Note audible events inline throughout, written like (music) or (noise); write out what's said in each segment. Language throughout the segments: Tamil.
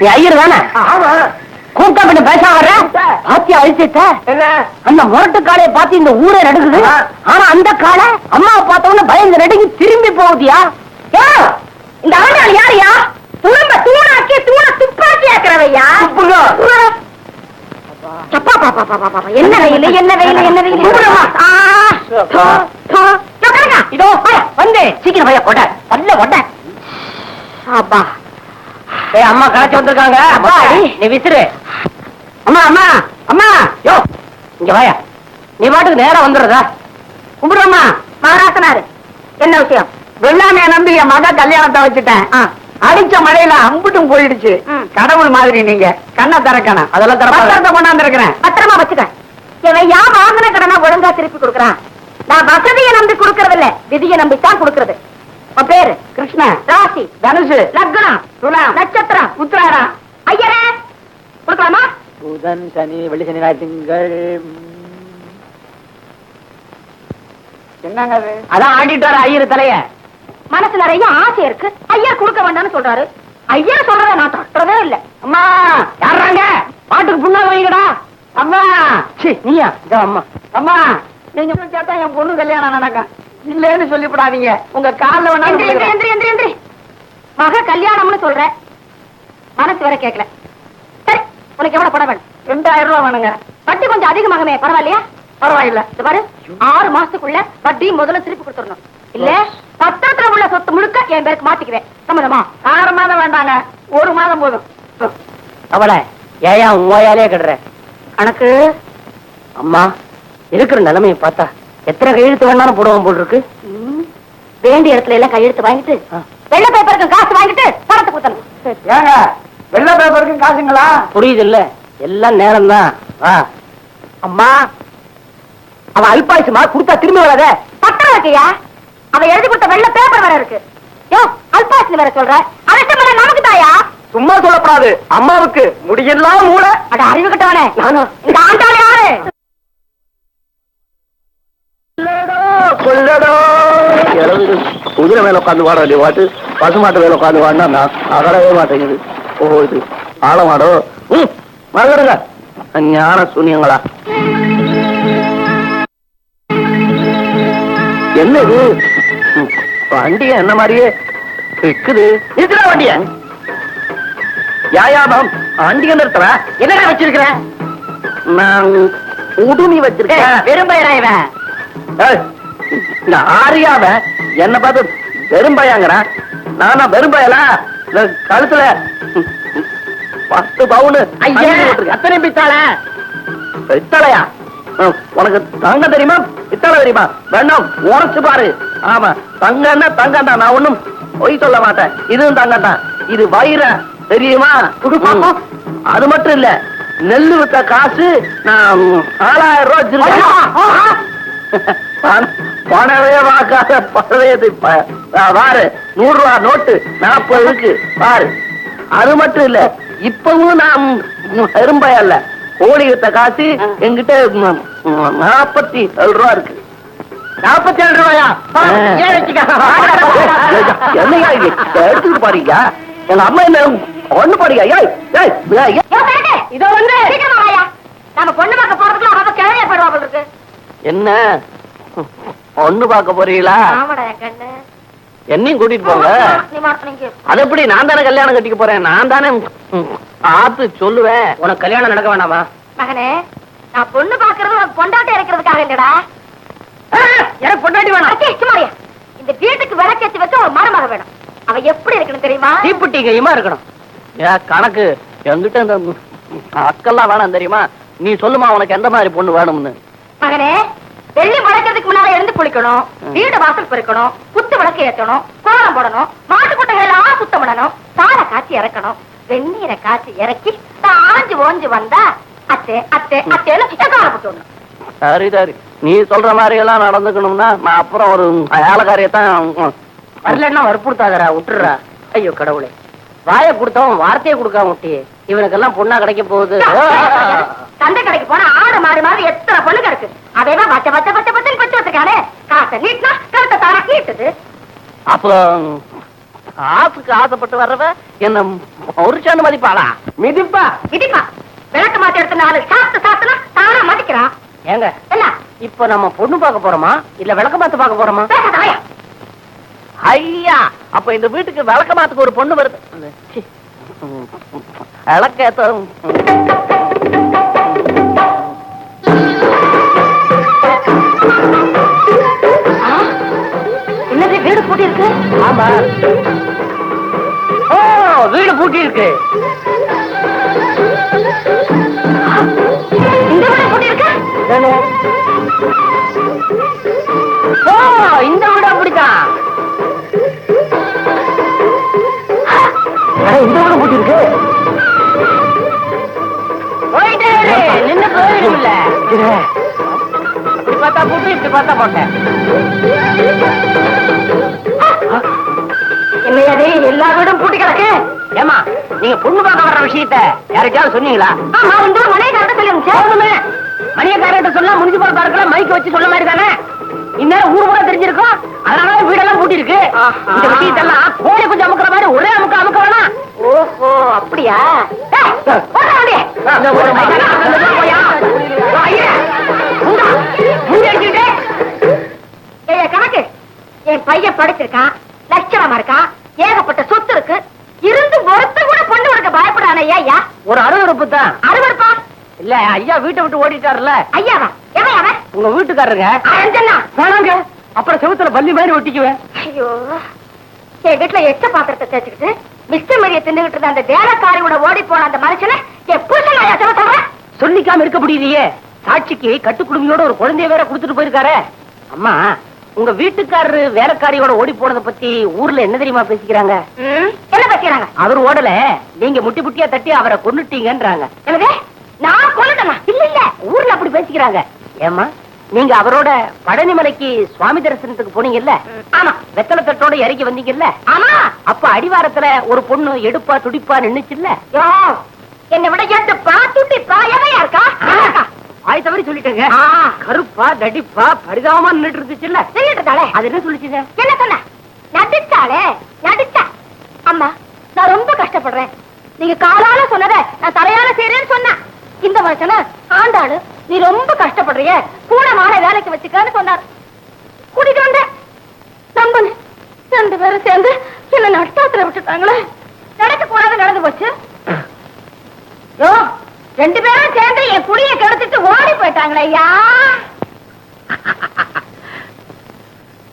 நீ ஐயர் தானே? ஆமா. கூப்பிட்டா கொஞ்சம் பேச வர்ற? அழிச்சிட்ட. என்ன? அந்த முரட்டு காளைய பார்த்து இந்த ஊரே நடுக்குது. ஆனா அந்த காளை அம்மாவை பார்த்த உடனே பயந்து நடுங்கி திரும்பி போகுதியா? இந்த ஆண்டாள் யாரையா? துரும்ப தூணாக்கி தூண துப்பாக்கி ஆக்குறவையா? என்ன வெயில் என்ன வெயில் என்ன வெயில். இதோ கிடங்க. இதோ. வாயா, வந்து. சீக்கிரம் பையா கொட. பல்ல கொட. அப்பா ஏய் அம்மா களைச்சு வந்திருக்காங்க. அப்பா நீ விசிறு. அம்மா அம்மா அம்மா யோ இங்க வாயா. நீ பாட்டுக்கு நேரா வந்துடுறதா? கும்பிடுறம்மா மகாராசனாரு என்ன விஷயம்? வெள்ளாமைய நம்பி என் மக கல்யாணத்தை வச்சுட்டேன். அடிச்ச மழையில அம்புட்டும் போயிடுச்சு. கடவுள் மாதிரி நீங்க. கண்ணை திறக்கணும். அதெல்லாம். பத்திரத்தை கொண்டாந்துருக்கிறேன். பத்திரமா வச்சுக்க இவன் யா வாங்கின கடனா ஒழுங்கா திருப்பி கொடுக்கறான். நான் வசதியை நம்பி கொடுக்கறது இல்ல விதியை நம்பித்தான் கொடுக்கறது. பேரு? கிருஷ்ணன் ராசி. தனுசு. லக்னம். துலாம். நட்சத்திரம். உத்திராடம். ஐயரே! கொடுக்கலாமா? புதன் சனி வெள்ளி சனி ஞாயிறு திங்கள் என்னங்க அது? அதான் ஆடிட்டு வர ஐயர் தலைய. மனசு நிறைய ஆசை இருக்கு. ஐயர் கொடுக்க வேண்டாம்னு சொல்றாரு. ஐயர் சொல்றத நான் தட்டுறதே இல்ல. அம்மா! யாராங்க பாட்டுக்கு புண்ணாக வைங்கடா. அம்மா! நீயா? இதோ அம்மா. அம்மா! நீங்க கேட்டா என் பொண்ணு கல்யாணம் நடக்கும் இல்லன்னு சொல்லிவிடாதீங்க. உங்க கால்ல வேணா எந்திரி, எந்திரி, எந்திரி, எந்திரி, எந்திரி. மக கல்யாணம்னு சொல்ற. மனசு வேற கேட்கல சரி உனக்கு எவ்வளவு பணம் வேணும்? ரெண்டாயிரம் ரூபாய் வேணுங்க. வட்டி கொஞ்சம் அதிகமாகவே பரவாயில்லையா? பரவாயில்ல. பாரு ஆறு மாசத்துக்குள்ள வட்டி முதல்ல திருப்பி கொடுத்துடணும். இல்ல பத்திரத்துல உள்ள சொத்து முழுக்க என் பேருக்கு மாத்திக்குவேன். சம்மதமா? ஆறு மாதம் வேண்டாங்க. ஒரு மாதம் போதும். அவளை ஏயா உண்மையாலே கிடுற. கணக்கு? அம்மா இருக்கிற நிலைமையை பார்த்தா எத்தனை கையெழுத்து வேணாலும் போடுவோம் போல் இருக்கு. வேண்டிய இடத்துல எல்லாம் கையெழுத்து வாங்கிட்டு வெள்ள பேப்பருக்கு காசு வாங்கிட்டு பணத்தை கொடுத்தணும். ஏங்க வெள்ளை பேப்பருக்கு காசுங்களா? புரியுது இல்ல எல்லாம் நேரம் தான் அம்மா அவ அல்பாயுசுமா கொடுத்தா திரும்பி வராத? பத்திரம் இருக்கியா? அவ எழுதி கொடுத்த வெள்ள பேப்பர் வேற இருக்கு. யோ அல்பாயுசு வேற சொல்ற. அரசு நமக்கு தாயா? சும்மா சொல்லப்படாது. அம்மாவுக்கு முடியெல்லாம் மூளை. அட அறிவு கட்டவனே நானும் இந்த ஆண்டாள் யாரு? கொல்லடோ குதிரை மேல உட்காந்து வாட வேண்டிய பாட்டு பசுமாட்டு மேல உட்காந்து வாடினா நான் அகலவே மாட்டேங்குது. ஓ இது ஆழமாடோ. ம் மறந்துடுங்க. ஞான சூன்யங்களா? என்ன இது? வண்டிய என்ன மாதிரியே இருக்குது நிறுத்துறா வண்டிய. யாயாபம் வண்டிய நிறுத்துற என்னடா வச்சிருக்கிற? நான் உடுமி வச்சிருக்கேன். ஏய், இந்த ஆரியாவ என்ன பார்த்து வெறும்பையாங்கிறான் நானா வெறும்பயலா இந்த கழுத்துல பத்து பவுனு ஐயா அத்தனை பித்தாள. பித்தளையா? உனக்கு தங்கம் தெரியுமா? பித்தளை தெரியுமா? வேணாம் உரைச்சு பாரு. ஆமா தங்கம்னா தங்கம் தான். நான் ஒண்ணும் பொய் சொல்ல மாட்டேன். இதுவும் தங்கம் தான். இது வைர தெரியுமா? அது மட்டும் இல்ல நெல்லு வித்த காசு நான் நாலாயிரம் ரூபாய் வச்சிருக்கேன். (laughs) பணவே வாக்காத பழையது பாரு நூறு ரூபா நோட்டு நாற்பது இருக்கு பாரு. அது மட்டும் இல்ல இப்பவும் நான் எறும்பை அல்ல. கோழி வித்த காசு ம், நாற்பத்தி ஏழு ரூபா இருக்கு. நாற்பத்தி ஏழு ரூபாயா என்னையா? எடுத்துட்டு பாருங்க எங்க அம்மா என்ன ஒண்ணு பாருங்க. இதோ வந்து. நம்ம பொண்ணு பார்க்க போறதுக்குள்ள கிழமையா போயிடுவா போல இருக்கு. என்ன? ஒண்ணு பார்க்க போறீங்களா? என்னையும் கூட்டிட்டு போங்க. அது எப்படி நான் தானே கல்யாணம் கட்டிக்க போறேன்? நான் தானே ஆத்து சொல்லுவேன். உனக்கு கல்யாணம் நடக்க வேணாமா? மகனே நான் பொண்ணு பாக்குறது பொண்டாட்டி இருக்கிறதுக்காக இல்லடா. எனக்கு பொண்டாட்டி வேணாம். இந்த வீட்டுக்கு விளக்கேத்தி வச்ச ஒரு மருமக வேணும். அவ எப்படி இருக்கணும் தெரியுமா? தீப்பெட்டி கையுமா இருக்கணும். ஏன் கணக்கு. என்கிட்ட இந்த அக்கெல்லாம் வேணாம் தெரியுமா? நீ சொல்லுமா உனக்கு எந்த மாதிரி பொண்ணு வேணும்னு. மகனே வெள்ளி முளைக்கிறதுக்கு முன்னால எழுந்து குளிக்கணும் வீடு வாசல் பெருக்கணும் குத்து விளக்கு ஏத்தணும் கோலம் போடணும் மாட்டு குட்டைகள் எல்லாம் சுத்தம் பண்ணணும் சாலை காய்ச்சி இறக்கணும். வெந்நீரை காய்ச்சி இறக்கி தான் ஆஞ்சு ஓஞ்சு வந்தா அத்தே அத்தே அத்தேன்னு காலப்பட்டு சரி சரி. நீ சொல்ற மாதிரி எல்லாம் நடந்துக்கணும்னா நான் அப்புறம் ஒரு வேலைக்காரியத்தான் வரலன்னா வற்புறுத்தாதரா விட்டுறா ஐயோ கடவுளே. வாய கொடுத்தவன் வார்த்தையை கொடுக்காம விட்டியே. இவனுக்கெல்லாம் பொண்ணா கிடைக்க போகுது. சந்தை கடைக்கு போனா ஆடு மாடு மாதிரி எத்தனை பொண்ணு கிடக்கு? பச்சை பச்சை பச்சை பச்சை பச்சை வச்சிருக்கானே காசை நீட்டினா கருத்தை தாரா நீட்டுது. அப்போ ஆசுக்கு ஆசைப்பட்டு வர்றவ என்ன ஒரு சன்னு மதிப்பாளா? மிதிப்பா. விளக்க மாத்தி எடுத்த நாலு சாப்பிட்டு சாப்பிட்டுனா தானா மாட்டிக்கிறான் ஏங்க என்ன இப்போ நம்ம பொண்ணு பார்க்க போறோமா? இல்ல விளக்க மாத்து பார்க்க போறோமா. ஐயா அப்ப இந்த வீட்டுக்கு விளக்க மாத்துக்கு ஒரு பொண்ணு வருது. சி. பூட்டி இருக்கு ஆமா. ஓ வீடு பூட்டி இருக்கு இந்த வீடு பூட்டி இருக்கு? ஓ இந்த வீடு அப்படித்தான் அட, இந்த வீடு பூட்டி இருக்கு போயிட்டே இரு, நின்னு போயிடும் இல்ல இப்படி பார்த்தா பூட்டி இப்படி பார்த்தா போட்டேன் என்னையதே எல்லா வீடும் பூட்டி கிடக்கு. ஏமா நீங்க பொண்ணு பார்க்க வர்ற விஷயத்த யாருக்காவது சொன்னீங்களா? ஆமா இந்த மனைவி கரெக்டா சொல்லி போதுமே மணியக்காரர்கிட்ட சொன்னா முனிசிபல் பார்க்கல மைக்க வச்சு சொல்ல மாதிரி தானே? இந்நேரம் ஊர் கூட தெரிஞ்சிருக்கும் அதனால வீடெல்லாம் பூட்டி இருக்கு. இந்த விஷயத்தெல்லாம் கோழி கொஞ்சம் அமுக்குற மாதிரி ஒரே அமுக்க அமுக்க வேணாம். ஓஹோ அப்படியா? கணக்கு. என் பையன் படிச்சிருக்கான் லட்சணமா இருக்கான். ஏகப்பட்ட சொத்து இருக்கு. இருந்து ஒருத்த கூட பொண்ணு கொடுக்க பயப்படானே ஐயா ஒரு அருவருப்பு? தான் அறுவருப்பா இல்ல ஐயா வீட்டை விட்டு ஓடிட்டாருல ஐயாவா? எவன் அவன்? உங்க வீட்டுக்காரருங்க. வேணாங்க அப்புறம் செவுத்துல பல்லி மாதிரி ஒட்டிக்குவேன். ஐயோ. என் வீட்டுல எச்ச பாத்திரத்தை தேய்ச்சிக்கிட்டு மிஸ்டர் மரியை தின்னுகிட்டு இருந்த அந்த வேலைக்காரியோட ஓடி போன அந்த மனுஷனை என் புருஷன் ஐயா சொல்றேன் சொல்லிக்காம இருக்க முடியலையே. சாட்சிக்கு கட்டுக்குடுமையோட ஒரு குழந்தைய வேற கொடுத்துட்டு போயிருக்காரு. அம்மா உங்க வீட்டுக்காரரு வேலைக்காரியோட ஓடி போனதை பத்தி ஊர்ல என்ன தெரியுமா பேசிக்கிறாங்க? என்ன பேசுறாங்க அவர் ஓடல. நீங்க முட்டி முட்டியா தட்டி அவரை கொன்னுட்டீங்கன்றாங்க. என்னது? நான் கொண்டுட்டேனா இல்ல இல்ல. ஊர்ல அப்படி பேசிக்கிறாங்க. ஏமா நீங்க அவரோட பழனி மலைக்கு சுவாமி தரிசனத்துக்கு போனீங்கல்ல? ஆமா. வெத்தலை தட்டோட இறங்கி வந்தீங்கல்ல? ஆமா. அப்ப அடிவாரத்துல ஒரு பொண்ணு எடுப்பா துடிப்பா நின்னுச்சுல்ல? என்னை விட எட்டு பா துட்டி பா எவையா இருக்கா தவறி சொல்லிட்டேங்க. கருப்பா தடிப்பா பரிதாபமா நின்னுட்டு இருந்துச்சுல்ல இருந்தாளே. அது என்ன சொல்லிச்சுங்க? என்ன சொன்ன? நடிச்சாளே நடிச்சா. அம்மா நான் ரொம்ப கஷ்டப்படுறேன். நீங்க காலால சொன்னத நான் தலையால செய்யறேன்னு சொன்னேன் இந்த மனுஷன ஆண்டாளு நீ ரொம்ப கஷ்டப்படுறிய. கூட மாலை வேலைக்கு வச்சுக்கன்னு சொன்னார். கூட்டிட்டு வந்தேன். நம்பனு ரெண்டு பேரும் சேர்ந்து என்ன நட்டாத்துல விட்டுட்டாங்களே. நடக்க போனது நடந்து போச்சு. ரெண்டு பேரும் சேர்ந்து என் குடியை கெடுத்துட்டு ஓடி போயிட்டாங்களே ஐயா.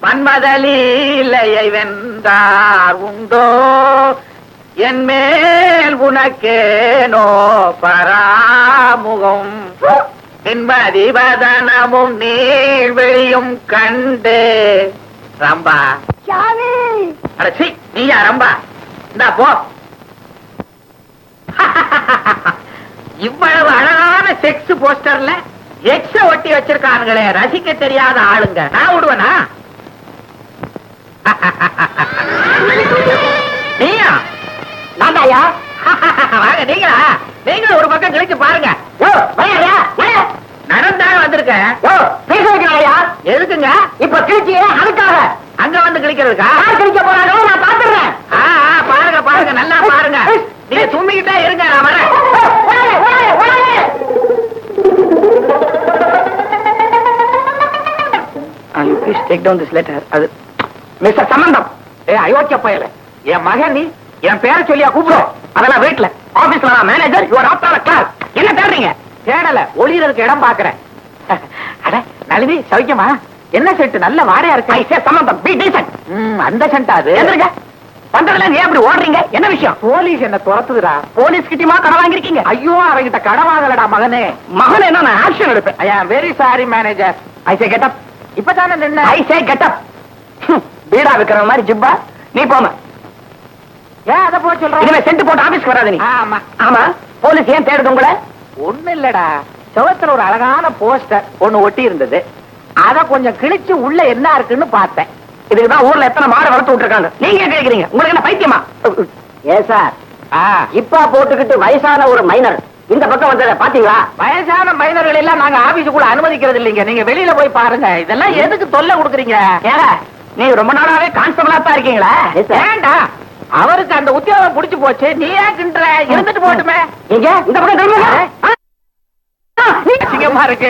மன்மதலீலையை வென்றார் உண்டோ? என் மேல் உனக்கேனோ பராமுகம்? நின்மதிவதனமும் நீழ்வெளியும் கண்டு. ரம்பா. அடச்சி நீயா ரம்பா? இந்தா போ. (laughs) இவ்வளவு அழகான செக்ஸ் போஸ்டர்ல எக்ஸ ஒட்டி வச்சிருக்கானுங்களே ரசிக்க தெரியாத ஆளுங்க. நான் விடுவனா? (laughs) நீயா? நான்தாயா? (laughs) வாங்க நீங்களா? நீங்களும் ஒரு பக்கம் கிழிச்சு பாருங்க. நடந்தாலும் வைக்கிறாயா எதுக்குங்க? இப்ப கிழிச்சியே அதுக்காக. அங்க வந்து கிழிக்கிறதுக்கா? கிழிக்க போறாங்களோ நான் பாத்துறேன். பாருங்க பாருங்க நல்லா பாருங்க. நீங்க தும்மிக்கிட்டே இருங்க நான் வரேன். Please take down this letter அது மிஸ்டர் சம்பந்தம். ஏ அயோக்கிய பயல. என் மகன் நீ என் பேரை சொல்லியா கூப்பிடும் அதெல்லாம் வீட்ல ஆபீஸ்ல நான் மேனேஜர் யுவர் ஆப்டான கிளாஸ் என்ன தேடுறீங்க? தேடல ஒளியறதுக்கு இடம் பாக்குறேன் அட நளினி சௌக்கியமா? என்ன செட்டு நல்ல வாடையா ஐ இருக்கு சே சம்பந்தம் பி டீசன்ட் அந்த சென்ட் அது. எந்திருங்க. வந்ததுல ஏன் இப்படி ஓடுறீங்க? என்ன விஷயம்? போலீஸ் என்ன துரத்துதுடா? போலீஸ் கிட்டமா கடன் வாங்கிருக்கீங்க ஐயோ அவங்கிட்ட கடன் வாங்கலடா மகனே. மகன் என்ன நான் ஆக்ஷன் எடுப்பேன். I am very sorry manager I say get up இப்பதானே நின்ன ஐ சே கெட் அப் பீடா விக்கிற மாதிரி ஜிப்பா. நீ போமா ஏன் அத போ சொல்ற? இனிமே சென்ட் போட்டு ஆபீஸ்க்கு வராத நீ. ஆமா. ஆமா போலீஸ் ஏன் தேடுது உங்களை? ஒண்ணு இல்லடா. செவத்துல ஒரு அழகான போஸ்டர் ஒண்ணு ஒட்டி இருந்தது. அத கொஞ்சம் கிழிச்சு உள்ள என்ன இருக்குன்னு பார்த்தேன். இதுக்குதான் ஊர்ல எத்தனை மாடு வளர்த்து விட்டுருக்காங்க. நீங்க ஏன் கேக்குறீங்க உங்களுக்கு என்ன பைத்தியமா? ஏ சார் இப்பா போட்டுக்கிட்டு வயசான ஒரு மைனர் இந்த பக்கம் வந்தத பாத்தீங்களா? வயசான மைனர்கள் எல்லாம் நாங்க ஆபீஸுக்குள்ள அனுமதிக்கிறது இல்லைங்க நீங்க வெளியில போய் பாருங்க. இதெல்லாம் எதுக்கு தொல்லை கொடுக்குறீங்க? நீங்க ரொம்ப நாளாவே கான்ஸ்டபிளா தான் இருக்கீங்களா வேண்டாம் அவருக்கு அந்த உத்தியோகம் புடிச்சு போச்சு. நீ ஏன் கிண்டுற இருந்துட்டு போட்டுமே. எங்க? இந்த பக்கம். அசிங்கமா இருக்கு.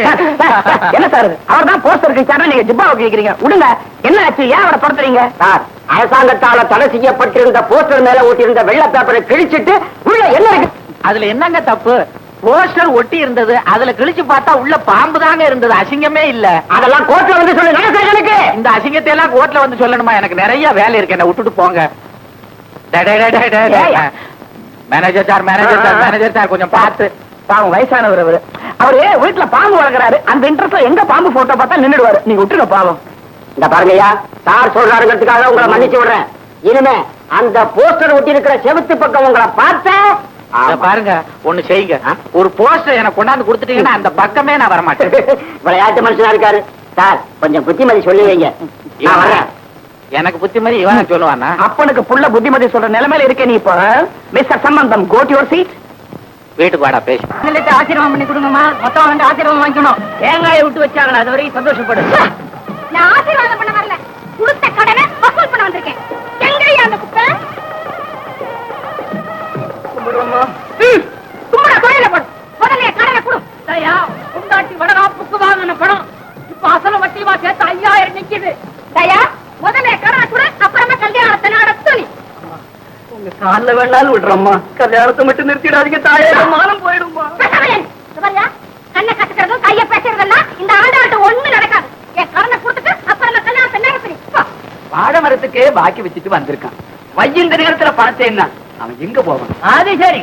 என்ன சார் அவர் தான் போஸ்டர் கிழிச்சாரு நீங்க ஜிப்பா கேக்குறீங்க விடுங்க. என்ன ஆச்சு? ஏன் அவரை துரத்துறீங்க? சார் அரசாங்கத்தால தடை செய்யப்பட்டிருந்த போஸ்டர் மேல ஒட்டியிருந்த வெள்ளை பேப்பரை கிழிச்சிட்டு உள்ள என்ன இருக்கு? அதுல என்னங்க தப்பு? போஸ்டர் ஒட்டி இருந்தது அதுல கிழிச்சு பார்த்தா உள்ள பாம்பு தாங்க இருந்தது. அசிங்கமே இல்ல. அதெல்லாம் கோர்ட்ல வந்து சொல்லு. எனக்கு? இந்த அசிங்கத்தை எல்லாம் கோர்ட்ல வந்து சொல்லணுமா? எனக்கு நிறைய வேலை இருக்கு. என்ன விட்டுட்டு போங்க. Manager sir manager sir manager sir கொஞ்சம் பார்த்து. பாவம் வயசானவர் அவரு. அவரு வீட்டுல பாம்பு வளர்க்கறாரு. அந்த இன்ட்ரெஸ்ட்ல எங்க பாம்பு போட்டோ பார்த்தா நின்னுடுவாரு. நீங்க விட்டுருங்க பாவம். இந்த பாருங்கய்யா சார் சொல்றாருங்கிறதுக்காக உங்களை மன்னிச்சு விடுறேன். இனிமே அந்த போஸ்டர் ஒட்டி இருக்கிற செவுத்து பக்கம் உங்களை பார்த்தேன் பாருங்க ஒண்ணு செய்யுங்க. ஒரு போஸ்டர் எனக்கு கொண்டாந்து கொடுத்துட்டீங்கன்னா அந்த பக்கமே நான் வர மாட்டேன். (laughs) விளையாட்டு மனுஷனா இருக்காரு. சார் கொஞ்சம் புத்திமதி சொல்லி வைங்க. நான் வரேன் எனக்கு புத்தி மாதிரி இவன் சொல்லுவானா? அப்பனுக்கு புள்ள புத்திமதி சொல்ற நிலைமையில இருக்கே நீ இப்ப. மிஸ்டர் சம்பந்தம் கோட் யுவர் சீட் வீட்டுக்கு வாடா பேசி. ஆசீர்வாதம் பண்ணி கொடுங்கம்மா. மொத்தம் வந்து ஆசீர்வாதம் வாங்கிக்கணும். தேங்காயை விட்டு வச்சாங்களா அது வரைக்கும் சந்தோஷப்படு. நான் ஆசீர்வாதம் பண்ண வரல. கொடுத்த கடனை வசூல் பண்ண வந்திருக்கேன். பணம் இப்ப அசல வட்டிவா சேர்த்து ஐயாயிரம் நிக்குது. தயா முதல்ல கொடு அப்புறமா கல்யாணத்தை நடத்து உங்க கால்ல வேணாலும் விடுறோம்மா. கல்யாணத்தை மட்டும் நிறுத்திடாதீங்க தாயே. மானம் போயிடுமா கண்ணை கட்டுக்கிறதும் கைய பேசுறதெல்லாம் இந்த ஆண்டாட்ட ஒண்ணு நடக்காது. என் கடனை கொடுத்துட்டு அப்புறமா கல்யாணத்தை நடத்து. வாழை மரத்துக்கு பாக்கி வச்சுட்டு வந்திருக்கான். வையந்த நேரத்துல பார்த்தேன்னா அவன் எங்க போவான்? அது சரி.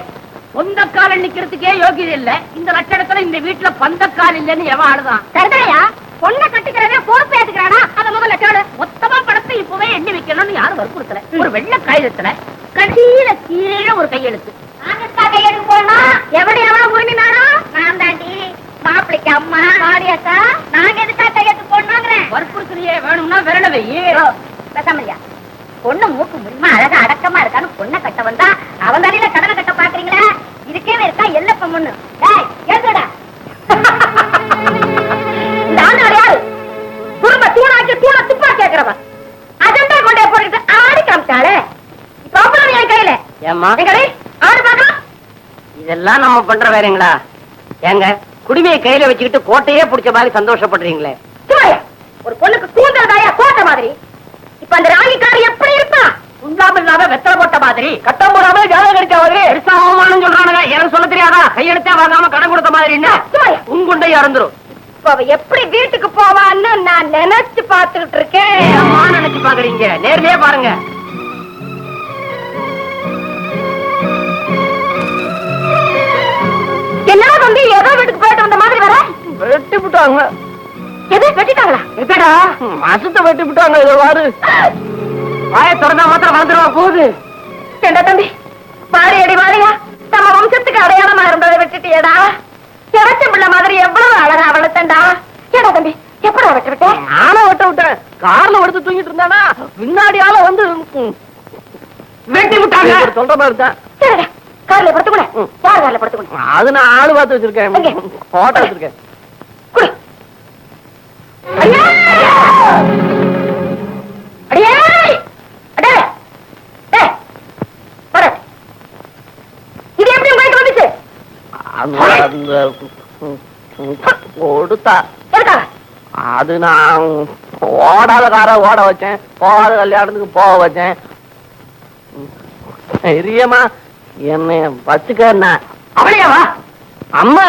சொந்தக்கால நிக்கிறதுக்கே யோகியது இல்ல. இந்த லட்சணத்துல இந்த வீட்டுல பந்தக்கால் இல்லைன்னு எவன் ஆடுதான் சரிதாயா பொண்ணை கட்டிக்கிறதே பொறுப்பு ஏத்துக்கிறானா? அதை முதல்ல கேளு. மொத்தமா பணத்தை இப்பவே எண்ணி வைக்கணும்னு யாரும் வற்புறுத்தல. ஒரு வெள்ளை காகிதத்துல கடைசியில கீழே ஒரு கையெழுத்து. கையெழுத்து போனா எவடி எவ்வளவு உரிமைனாரோ நான் தாண்டி. மாப்பிளைக்கு அம்மா. மாடியாக்கா நாங்க எதுக்கா கையெழுத்து போடணுங்கிறேன் வற்புறுத்தலையே வேணும்னா விரல பொண்ணு மூக்கு முடியுமா அழகா அடக்கமா இருக்கான்னு பொண்ணை கட்ட வந்தா அவன் தலையில கடனை கட்ட பாக்குறீங்களா? பாக்கலாம் இதெல்லாம் நம்ம பண்ற வேறங்களா ஏங்க குடிமையை கையில வச்சுக்கிட்டு கோட்டையே புடிச்ச மாதிரி சந்தோஷப்படுறீங்களே. ஒரு பொண்ணுக்கு கூந்தல் தாயா கோட்டை மாதிரி. இப்ப அந்த ராணிக்காரி எப்படி இருப்பா? உண்டாம இல்லாம வெத்தலை போட்ட மாதிரி கட்டம் போடாம ஜாதகம் கிடைச்ச மாதிரி. பெருசா அவமானம் சொல்றானுங்க. எனக்கு சொல்ல தெரியாதா? கையெழுத்தே வாங்காம கடன் கொடுத்த மாதிரி என்ன? சும்மாயா உங்குண்டை அறந்துரும். இப்ப அவ எப்படி வீட்டுக்கு போவான்னு நான் நினைச்சு பாத்துக்கிட்டு இருக்கேன். நினைச்சு பாக்குறீங்க நேர்லயே பாருங்க. வெட்டி விட்டாங்க எது வெட்டிட்டாங்களா? எப்படா மாசத்தை வெட்டி விட்டாங்க இதை வாரு வாய திறந்தா மாத்திரம் வளர்ந்துருவா போகுது. ஏண்டா தம்பி? வாரி அடி வாரியா. நம்ம வம்சத்துக்கு அடையாளமா இருந்ததை விட்டுட்டியடா. எவச்ச பிள்ளை மாதிரி எவ்வளவு அழகா வளர்த்தண்டா ஏடா தம்பி எப்படி வெட்ட விட்டேன் நானே வெட்ட விட்டேன். கார்ல எடுத்து தூங்கிட்டு இருந்தானா? பின்னாடி ஆள வந்து வெட்டி விட்டாங்க சொல்ற மாதிரி தான். சரிடா. கார்ல படுத்துக்கூட. யார் கார்ல படுத்துக்கூட? அது நான் ஆளு பார்த்து வச்சிருக்கேன்? போட்டோ வச்சிருக்கேன் குடு ஐயா அடியே அடே டேய் வர இது எப்படி உங்க வந்துச்சு அது அந்த கொடுத்தா. அது நான் ஓடாத கார ஓட வச்சேன். போகாத கல்யாணத்துக்கு போக வச்சேன். பெரியம்மா என்னை வச்சுக்க அவளையாவா அம்மா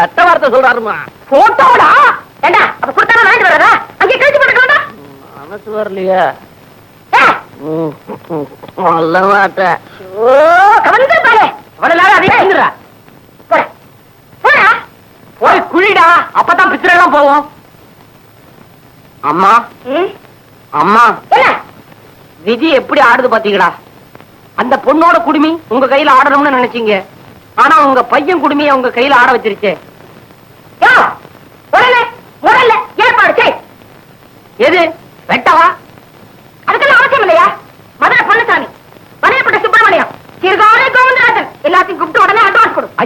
அட்ட வார்த்தை சொல்றாருமா போட்டோடா? ஏண்டா அப்ப கொடுத்தாலும் வாங்கிட்டு வரதா அங்கே கழிச்சு போட்டுக்கோண்டா மனசு வரலையே ம், ம், சொல்ல மாட்டேன் ஓ கவனிச்சு பாரு அவளை எல்லாரும் அதிகம் எழுந்துடுறா. போட. போடா. போய் குழிடா. அப்பதான் பிச்சரை எல்லாம் போவோம். அம்மா. அம்மா. என்ன? விதி எப்படி ஆடுது பாத்தீங்களா? அந்த பொண்ணோட குடுமி உங்க கையில ஆடணும்னு நினைச்சீங்க. ஆனா உங்க பையன் குடுமிய உங்க கையில ஆட வச்சிருச்சே. ஏற்பாடு செய். எது?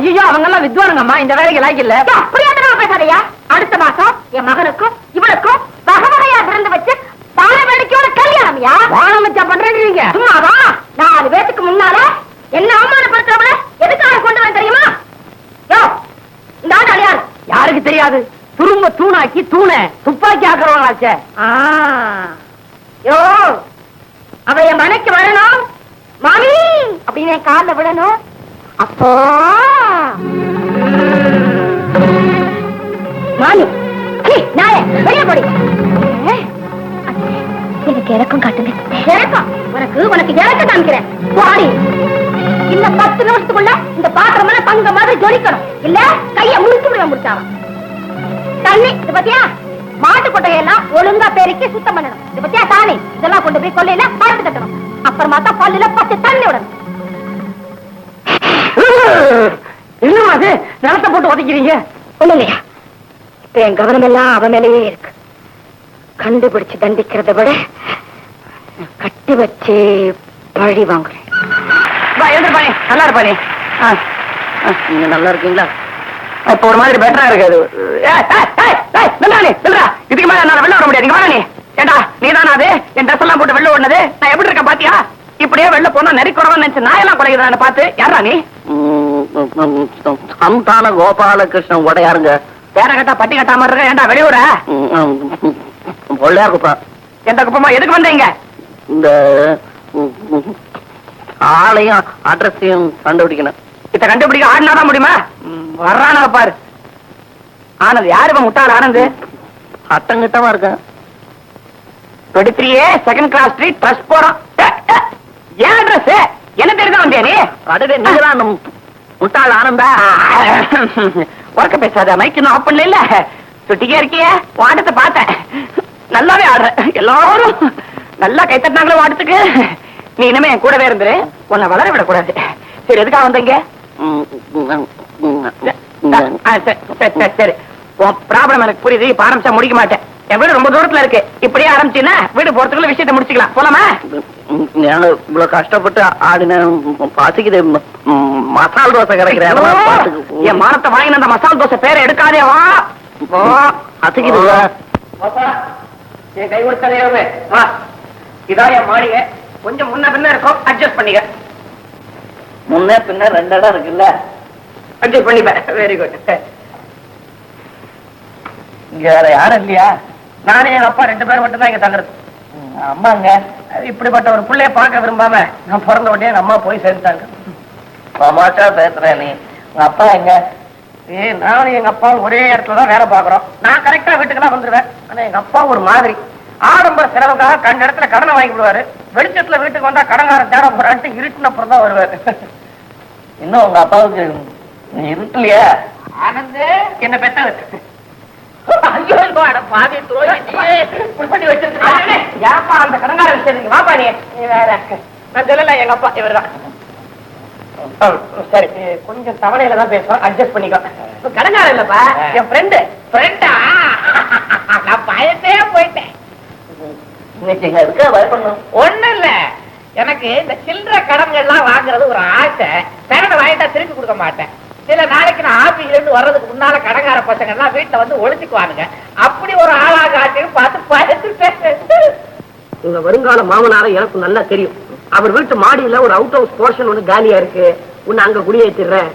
ஐயோ அவங்க எல்லாம் வித்வானுங்கம்மா. இந்த வேலைக்கு லாய்க்கு இல்ல. புரியாதனமா பேசாதயா அடுத்த மாசம் என் மகனுக்கும் இவளுக்கும் வகை வகையா திறந்து வச்சு பால வேடிக்கையோட கல்யாணம் பண்ணலாமியா வானம் வச்சா பண்றீங்க சும்மாவா? நாலு பேத்துக்கு முன்னால என்ன அவமானப்படுத்துறவள எதுக்காக கொண்டு வர தெரியுமா? யோ இந்த யாரு? யாருக்கு தெரியாது? துரும்ப தூணாக்கி தூணை துப்பாக்கி ஆக்குறவங்களாச்சே. யோ அவ என் மனைக்கு வரணும். மாமி அப்படின்னு என் கால்ல விடணும். அப்போ! மாமி வெளியே போடி. எனக்கு இறக்கம் காட்டுங்க. இறக்கம்? உனக்கு உனக்கு இறக்கம் காமிக்கிறேன். பாடி. இந்த பத்து நிமிஷத்துக்குள்ள இந்த பாத்திரம் தங்க மாதிரி ஜொலிக்கணும். இல்ல கைய முடிச்சு விட முடிச்சாவன் தண்ணி இது பத்தியா? மாட்டு கொட்டையெல்லாம் ஒழுங்கா பெருக்கி சுத்தம் பண்ணணும். இது பத்தியா தானே? இதெல்லாம் கொண்டு போய் கொல்லையில படுத்து கட்டணும். அப்புறமா தான் பல்லுல பத்து தண்ணி விடணும். என்னமா அது? நிலத்தை போட்டு உதைக்கிறீங்க? ஒண்ணு இல்லையா? இப்ப என் கவனம் எல்லாம் அவன் மேலேயே இருக்கு. கண்டுபிடிச்சு தண்டிக்கிறத விட கட்டி வச்சு பழி வாங்குறேன். எழுந்திருப்பானே நல்லா இருப்பானே நீங்க நல்லா இருக்கீங்களா? இப்ப ஒரு மாதிரி பெட்டரா இருக்காது நீ. இதுக்கு மேல என்னால வெளில வர முடியாது. நீங்க வாடா நீ. ஏண்டா நீதானா அது? என் ட்ரெஸ் எல்லாம் போட்டு வெளில ஓடுனது? நான் எப்படி இருக்கேன் பாத்தியா? இப்படியே வெளில போனா நெறி குறவா நினைச்சு நாயெல்லாம் குறைக்குதான்னு பார்த்து. யாரா நீ? சந்தான கோபாலகிருஷ்ணன் உடையாருங்க. பேர கட்டா பட்டி கட்டாம இருக்க? ஏண்டா வெளியூர? பொள்ளையார் குப்பா எந்த குப்பமா? எதுக்கு வந்தீங்க? இந்த ஆளையும் அட்ரஸையும் கண்டுபிடிக்கணும். இத கண்டுபிடிக்க ஆடினாதான் முடியுமா? வர்றானா பாரு. ஆனது யாரு இப்ப முட்டாள்? ஆனந்து? அட்டங்கிட்டமா இருக்கேன். Twenty second class street trust போறோம் ஏன் அட்ரஸ் என்ன தெரியுதா வந்தியா நீ? நீங்கதான் அந்த முட்டாள் ஆனந்தா உறக்க பேசாத மைக் இன்னும் ஆஃப் பண்ணல சுட்டிக்கே இருக்கியே வாட்டத்தை பார்த்தேன். நல்லாவே ஆடுற. எல்லாரும் நல்லா கை தட்டினாங்களோ வாட்டத்துக்கு. நீ இனிமே என் கூடவே இருந்துரு. உன்னை வளர விடக்கூடாது. சரி எதுக்காக வந்தீங்க? சரி, உன் ப்ராப்ளம் எனக்கு புரியுது. இப்ப ஆரம்பிச்சா முடிக்க மாட்டேன். என் வீடு ரொம்ப தூரத்துல இருக்கு. இப்படியே ஆரம்பிச்சீன்னா வீடு போறதுக்குள்ள விஷயத்தை முடிச்சுக்கலாம். போலாமா? நாங்க இவ்வளவு கஷ்டப்பட்டு ஆடின பசிக்குது மசால் தோசை கிடைக்கிற இடமா பாத்துக்கு என் மானத்தை வாங்கின அந்த மசால் தோசை பேரை எடுக்காதே வா பசிக்குது. என் கை கொடுத்ததே வா இதான் என் மாளிகை கொஞ்சம் முன்ன பின்ன இருக்கும் அட்ஜஸ்ட் பண்ணிக்க முன்னே பின்ன ரெண்டு இடம் இருக்குல்ல அட்ஜஸ்ட் பண்ணிப்பேன் வெரி குட் இங்க வேற யாரும் இல்லையா நானே எங்க அப்பா ரெண்டு பேரும் மட்டும் தான் இங்க தங்குறது அம்மாங்க இப்படிப்பட்ட ஒரு பிள்ளைய பார்க்க விரும்பாம நான் பிறந்த உடனே எங்க அம்மா போய் சேர்ந்துட்டாங்க. தமாஷா பேசுறேன் நீ. உங்க அப்பா எங்க? ஏ நானும் எங்க அப்பா ஒரே இடத்துல தான் வேலை பாக்குறோம் நான் கரெக்டா வீட்டுக்கெல்லாம் வந்துருவேன். ஆனா எங்க அப்பா ஒரு மாதிரி. ஆடம்பர செலவுக்காக கண்ட இடத்துல கடனை வாங்கி விடுவாரு. வெளிச்சத்துல வீட்டுக்கு வந்தா கடங்காரன் தேட போறான்ட்டு இருட்டின அப்புறம் தான் வருவாரு. இன்னும் உங்க அப்பாவுக்கு இருட்டலையா? ஆனந்து என்ன பெத்தது ஐயோ அட பாவி துரோகி, நீயே இப்படி பண்ணி. ஏப்பா அந்த கடங்கார விஷயம் வாப்பா நீ. வேற. நான் சொல்லல எங்க அப்பா சரி. கொஞ்சம் தவணையில தான் பேசுவோம் அட்ஜஸ்ட் பண்ணிக்கோ. இப்ப கடங்காரம் இல்லப்பா என் ஃப்ரெண்டு ஃப்ரெண்டா நான் பயத்தே போயிட்டேன். ஒண்ணு இல்ல. எனக்கு இந்த சில்லற கடன்கள்லாம் வாங்குறது ஒரு ஆசை. கடனை வாங்கிட்டா திருப்பி கொடுக்க மாட்டேன். சில நாளைக்கு நான் ஆபீஸ்ல இருந்து வர்றதுக்கு முன்னால கடங்கார பசங்க எல்லாம் வீட்டுல வந்து ஒழிச்சுக்குவானுங்க அப்படி ஒரு ஆளாக ஆச்சுன்னு பார்த்து பயந்துட்டேன். உங்க வருங்கால மாமனார எனக்கு நல்லா தெரியும். அவர் வீட்டு மாடியில ஒரு அவுட் ஹவுஸ் போர்ஷன் ஒண்ணு காலியா இருக்கு. உன்னை அங்க குடியேற்றிடுறேன்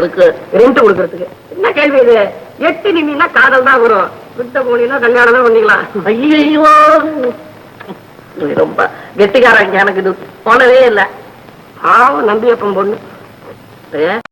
இருக்கு. ரெண்ட் கொடுக்கறதுக்கு. என்ன கேள்வி இது? எட்டு நிமினா காதல் தான் வரும். விட்ட போனீங்கன்னா கல்யாணம் தான் பண்ணிக்கலாம் ஐயோ நீ ரொம்ப கெட்டிக்காரங்க எனக்கு இது போனதே இல்லை. பாவம் நம்பியப்பன் பொண்ணு. ஏ?